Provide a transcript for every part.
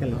ಕೆಲಸ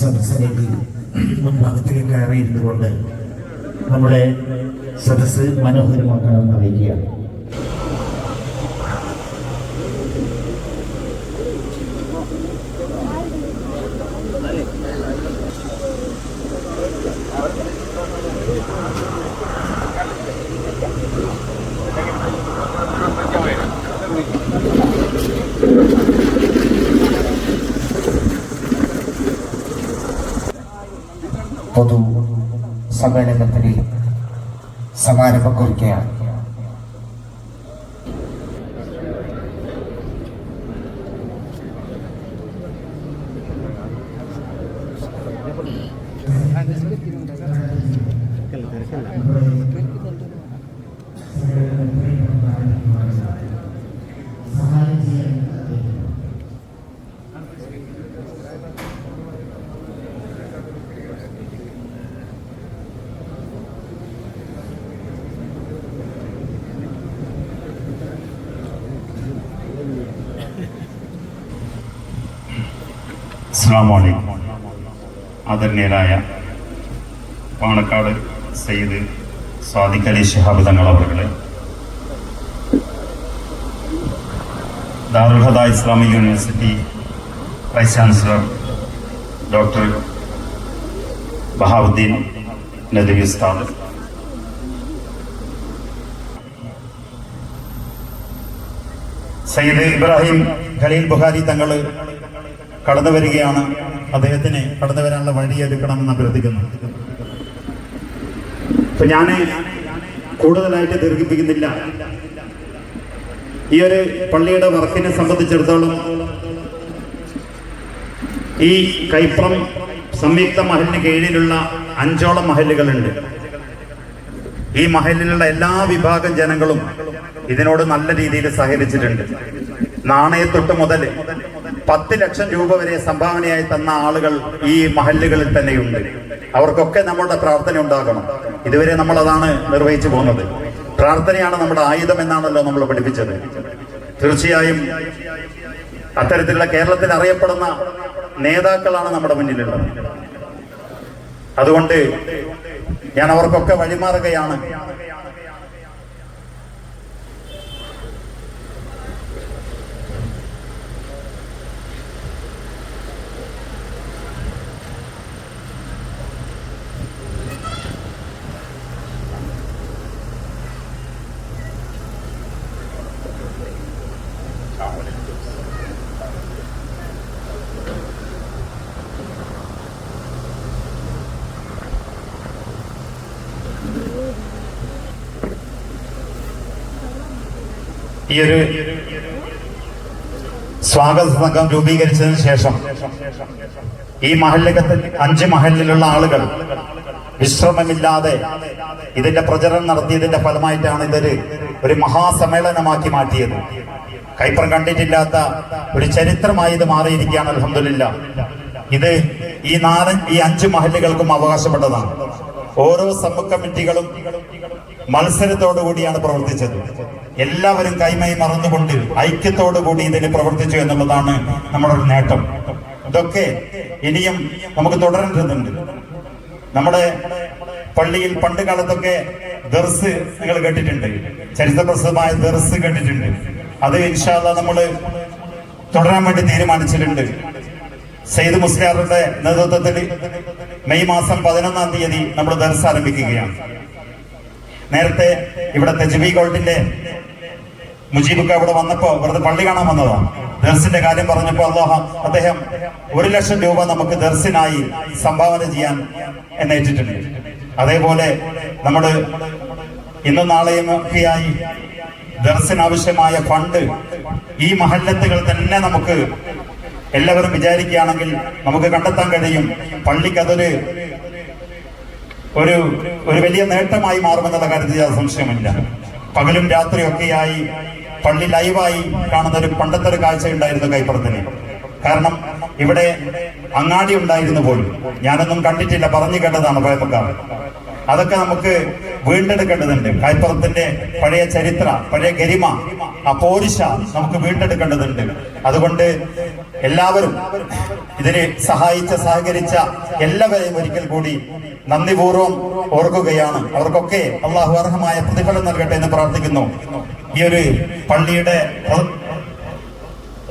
സദസ്സിലേക്ക് മുൻഭാഗത്തിലേക്ക് കയറിയിരുന്നു കൊണ്ട് നമ്മുടെ സദസ്സ് മനോഹരമാക്കണമെന്ന് അറിയിക്കുകയാണ്. പൊതു സമ്മേളനത്തിന് സമാരംഭം കുറിക്കുകയാണ് അസ്സാം ആദരണീയരായ പാണക്കാട് സയ്യിദ് സ്വാദിഖ് അലി ഷിഹാബ് തങ്ങൾ അവരുടെ Darul Huda Islamic university vice chancellor doctor Bahauddeen Nadvi ഉസ്താദ്. സയ്യിദ് ഇബ്രാഹിം ഖലീൽ ബുഖാരി തങ്ങൾ കടന്നു വരികയാണ്. അദ്ദേഹത്തിന് കടന്നു വരാനുള്ള എടുക്കണമെന്ന് അഭ്യർത്ഥിക്കുന്നു. അപ്പൊ ഞാൻ കൂടുതലായിട്ട് ദീർഘിപ്പിക്കുന്നില്ല. ഈ ഒരു പള്ളിയുടെ വർക്കിനെ സംബന്ധിച്ചിടത്തോളം ഈ കൈപ്രം സംയുക്ത മഹലിന് കീഴിലുള്ള അഞ്ചോളം മഹലുകളുണ്ട്. ഈ മഹലിലുള്ള എല്ലാ വിഭാഗം ജനങ്ങളും ഇതിനോട് നല്ല രീതിയിൽ സഹകരിച്ചിട്ടുണ്ട്. നാണയത്തൊട്ട് മുതൽ പത്ത് ലക്ഷം രൂപ വരെ സംഭാവനയായി തന്ന ആളുകൾ ഈ മഹല്ലുകളിൽ തന്നെയുണ്ട്. അവർക്കൊക്കെ നമ്മളുടെ പ്രാർത്ഥന ഉണ്ടാകണം. ഇതുവരെ നമ്മൾ അതാണ് നിർവഹിച്ചു പോകുന്നത്. പ്രാർത്ഥനയാണ് നമ്മുടെ ആയുധം എന്നാണല്ലോ നമ്മൾ പഠിപ്പിച്ചത്. തീർച്ചയായും അത്തരത്തിലുള്ള കേരളത്തിൽ അറിയപ്പെടുന്ന നേതാക്കളാണ് നമ്മുടെ മുന്നിലുള്ളത്. അതുകൊണ്ട് ഞാൻ അവർക്കൊക്കെ വഴിമാറുകയാണ്. ഈ ഒരു സ്വാഗത സംഘം രൂപീകരിച്ചതിന് ശേഷം ഈ മഹല്ലകത്തിൽ അഞ്ച് മഹലിലുള്ള ആളുകൾ വിശ്രമമില്ലാതെ ഇതിന്റെ പ്രചരണം നടത്തിയതിന്റെ ഫലമായിട്ടാണ് ഇതൊരു ഒരു മഹാസമ്മേളനമാക്കി മാറ്റിയത്. കൈപ്പുറം കണ്ടിട്ടില്ലാത്ത ഒരു ചരിത്രമായി ഇത് മാറിയിരിക്കുകയാണ് അലഹമില്ല ഇത് ഈ നാല് ഈ അഞ്ച് മഹല്ലുകൾക്കും അവകാശപ്പെട്ടതാണ്. ഓരോ സബ് കമ്മിറ്റികളും മത്സരത്തോടു കൂടിയാണ് പ്രവർത്തിച്ചത്. എല്ലാവരും കൈമൈ മറന്നുകൊണ്ട് ഐക്യത്തോടു കൂടി ഇതിന് പ്രവർത്തിച്ചു എന്നുള്ളതാണ് നമ്മുടെ ഒരു നേട്ടം. ഇതൊക്കെ ഇനിയും നമുക്ക് തുടരേണ്ടതുണ്ട്. നമ്മുടെ പള്ളിയിൽ പണ്ട് കാലത്തൊക്കെ ദർസ് നിങ്ങൾ കേട്ടിട്ടുണ്ട്. ചരിത്രപ്രസിദ്ധമായ ദർസ് കേട്ടിട്ടുണ്ട്. അത് ഇൻഷാല്ല നമ്മൾ തുടരാൻ വേണ്ടി തീരുമാനിച്ചിട്ടുണ്ട്. സെയ്ദ് മുസ്ലിയാറുടെ നേതൃത്വത്തിൽ മെയ് മാസം പതിനൊന്നാം തീയതി നമ്മൾ ദർസ് ആരംഭിക്കുകയാണ്. നേരത്തെ ഇവിടെ തെജ്ബി ഗോൾഡിന്റെ മുജീബൊക്കെ അവിടെ വന്നപ്പോ വെറുതെ പള്ളി കാണാൻ വന്നതാണ് ദർസിന്റെ കാര്യം പറഞ്ഞപ്പോ അള്ളാഹ അദ്ദേഹം ഒരു ലക്ഷം രൂപ നമുക്ക് ദർസിനായി സംഭാവന ചെയ്യാൻ എന്നേറ്റിട്ടുണ്ട്. അതേപോലെ നമ്മുടെ ഇന്നും നാളെയും ഒക്കെയായി ദർസിന് ആവശ്യമായ ഫണ്ട് ഈ മഹല്ലത്തുകൾ തന്നെ നമുക്ക് എല്ലാവരും വിചാരിക്കുകയാണെങ്കിൽ നമുക്ക് കണ്ടെത്താൻ കഴിയും. പള്ളിക്ക് അതൊരു ഒരു ഒരു വലിയ നേട്ടമായി മാറുമെന്നുള്ള കാര്യത്തിൽ സംശയമില്ല പകലും രാത്രിയൊക്കെയായി പള്ളി ലൈവായി കാണുന്ന ഒരു പണ്ടത്തെ ഒരു കാഴ്ച ഉണ്ടായിരുന്നു കൈപ്പുറത്തിന് കാരണം ഇവിടെ അങ്ങാടി ഉണ്ടായിരുന്നു പോലും. ഞാനൊന്നും കണ്ടിട്ടില്ല പറഞ്ഞു കേട്ടതാണ് പോയപ്പക്കാർ അതൊക്കെ നമുക്ക് വീണ്ടെടുക്കേണ്ടതുണ്ട്. കൈപ്പുറത്തിന്റെ പഴയ ചരിത്ര പഴയ ഗരിമ ആ പോരിശ നമുക്ക് വീണ്ടെടുക്കേണ്ടതുണ്ട്. അതുകൊണ്ട് എല്ലാവരും ഇതിനെ സഹായിച്ച സഹകരിച്ച എല്ലാവരെയും ഒരിക്കൽ കൂടി നന്ദിപൂർവം ഓർക്കുകയാണ്. അവർക്കൊക്കെ അള്ളാഹു അർഹമായ പ്രതിഫലം നൽകട്ടെ എന്ന് പ്രാർത്ഥിക്കുന്നു. ഈ ഒരു പള്ളിയുടെ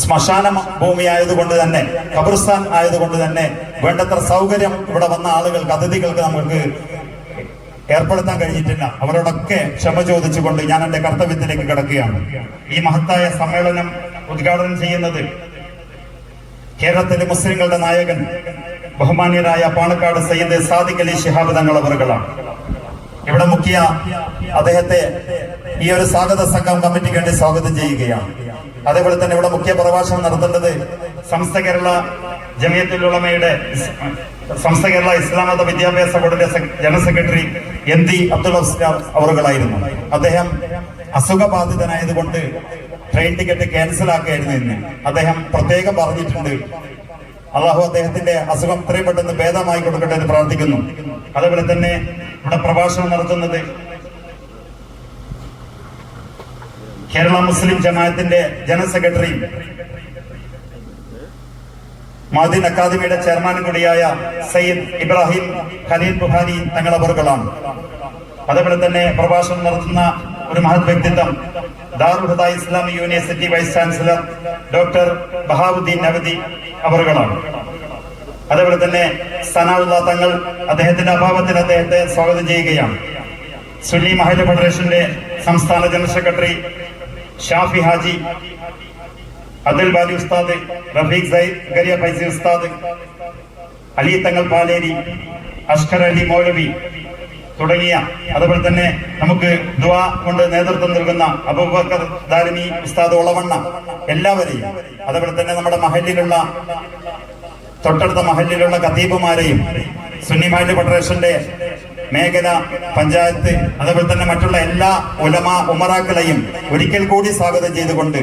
ശ്മശാന ഭൂമി ആയതുകൊണ്ട് തന്നെ ഖബർസ്ഥാൻ ആയതുകൊണ്ട് തന്നെ വേണ്ടത്ര സൗകര്യം ഇവിടെ വന്ന ആളുകൾക്ക് അതിഥികൾക്ക് നമുക്ക് ഏർപ്പെടുത്താൻ കഴിഞ്ഞിട്ടില്ല. അവരോടൊക്കെ ക്ഷമ ചോദിച്ചുകൊണ്ട് ഞാൻ എന്റെ കർത്തവ്യത്തിലേക്ക് കിടക്കുകയാണ്. ഈ മഹത്തായ സമ്മേളനം ഉദ്ഘാടനം ചെയ്യുന്നത് കേരളത്തിലെ മുസ്ലിങ്ങളുടെ നായകൻ ബഹുമാന്യരായ പാണക്കാട് സയ്യിദ് സാദിഖ് അലി ശിഹാബ് തങ്ങൾ അവറുകളാണ് ഇവിടെ മുഖ്യ അദ്ദേഹത്തെ ഈ ഒരു സ്വാഗത സംഘം കമ്മിറ്റിക്ക് വേണ്ടി സ്വാഗതം ചെയ്യുകയാണ്. അതേപോലെ തന്നെ ഇവിടെ മുഖ്യ പ്രഭാഷണം നടത്തേണ്ടത് സംസ്ഥ കേരള ഇസ്- സംസ്ഥ കേരള ഇസ്ലാം മത വിദ്യാഭ്യാസ ബോർഡിന്റെ general secretary M T Abdul Aslam അവറുകളായിരുന്നു. അദ്ദേഹം അസുഖബാധിതനായതുകൊണ്ട് ട്രെയിൻ ടിക്കറ്റ് ക്യാൻസൽ ആക്കുകയായിരുന്നു ഇന്ന്. അദ്ദേഹം പ്രത്യേകം പറഞ്ഞിട്ടുണ്ട്. അള്ളാഹു അദ്ദേഹത്തിന്റെ അസുഖം ഇത്രയും പെട്ടെന്ന് ഭേദമായി കൊടുക്കട്ടെ എന്ന് പ്രാർത്ഥിക്കുന്നു. അതേപോലെ തന്നെ ഇവിടെ പ്രഭാഷണം നടത്തുന്നത് കേരള മുസ്ലിം ജമാഅത്തിന്റെ ജനറൽ സെക്രട്ടറി മാദിൻ അക്കാദമിയുടെ ചെയർമാൻ കൂടിയായ സയ്യിദ് ഇബ്രാഹിം ഖലീൽ ബുഹാനി തങ്ങളവറുകളാണ് അതേപോലെ തന്നെ പ്രഭാഷണം നടത്തുന്ന ഒരു മഹത് വ്യക്തിത്വം Darulhuda Islamic university vice chancellor doctor Bahauddeen Nadvi അവറുകളാണ് അതേപോലെ തന്നെ സനാഉള്ള തങ്ങൾ അദ്ദേഹത്തിന്റെ അഭാവത്തിൽ അദ്ദേഹത്തെ സ്വാഗതം ചെയ്യുകയാണ്. സുന്നി മഹല ഫെഡറേഷന്റെ സംസ്ഥാന ജനറൽ സെക്രട്ടറി ഷാഫി ഹാജി അബ്ദുൽ ബാലി ഉസ്താദ് റഫീഖ് ഗരിയ ഫൈസി ഉസ്താദ് അലി തങ്ങൾ പാലേരി അഷ്കർ അലി മൗലവി തുടങ്ങിയ അതുപോലെ തന്നെ നമുക്ക് ദുവാ കൊണ്ട് നേതൃത്വം നൽകുന്ന അബൂബക്കർ ദാരിമി ഉസ്താദ് ഒളവണ്ണ എല്ലാവരെയും അതുപോലെ തന്നെ നമ്മുടെ മഹലിലുള്ള തൊട്ടടുത്ത മഹലിലുള്ള ഖതീബുമാരെയും സുന്നി മഹല്ല് ഫെഡറേഷന്റെ മേഖല പഞ്ചായത്ത് അതുപോലെ തന്നെ മറ്റുള്ള എല്ലാ ഉലമ ഉമറാക്കളെയും ഒരിക്കൽ കൂടി സ്വാഗതം ചെയ്തുകൊണ്ട്